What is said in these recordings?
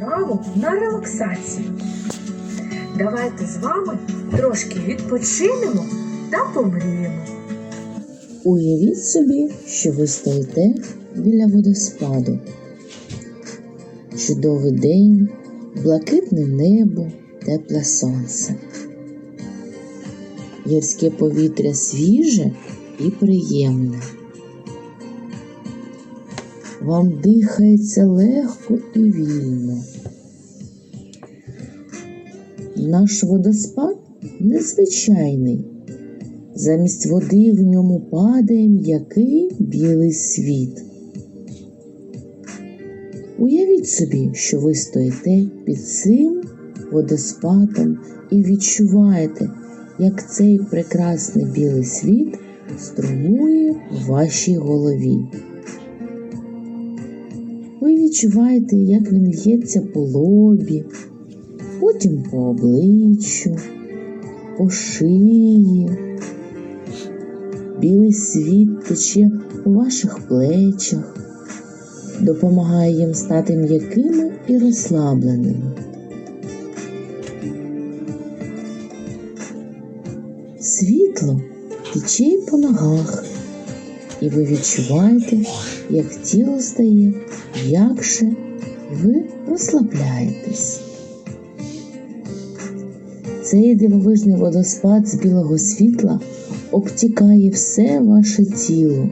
вправу на релаксацію. Давайте з вами трошки відпочинемо та помріємо. Уявіть собі, що ви стоїте біля водоспаду. Чудовий день, блакитне небо, тепле сонце. Гірське повітря свіже і приємне. Вам дихається легко і вільно. Наш водоспад незвичайний. Замість води в ньому падає м'який білий світ. Уявіть собі, що ви стоїте під цим водоспадом і відчуваєте, як цей прекрасний білий світ струмує в вашій голові. Ви відчуваєте, як він л'ється по лобі, потім по обличчю, по шиї. Білий світ тече у ваших плечах, допомагає їм стати м'якими і розслабленими. Світло тече й по ногах, і ви відчуваєте, як тіло стає м'якше, і ви розслабляєтесь. Цей дивовижний водоспад з білого світла обтікає все ваше тіло.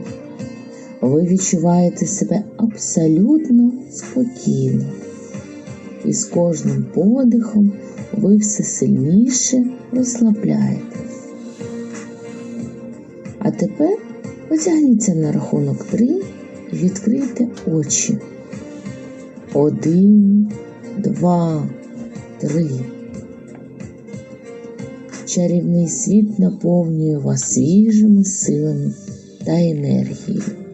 Ви відчуваєте себе абсолютно спокійно. І з кожним подихом ви все сильніше розслабляєтесь. А тепер потягніться на рахунок три і відкрийте очі. Один, два, три. Чарівний світ наповнює вас свіжими силами та енергією.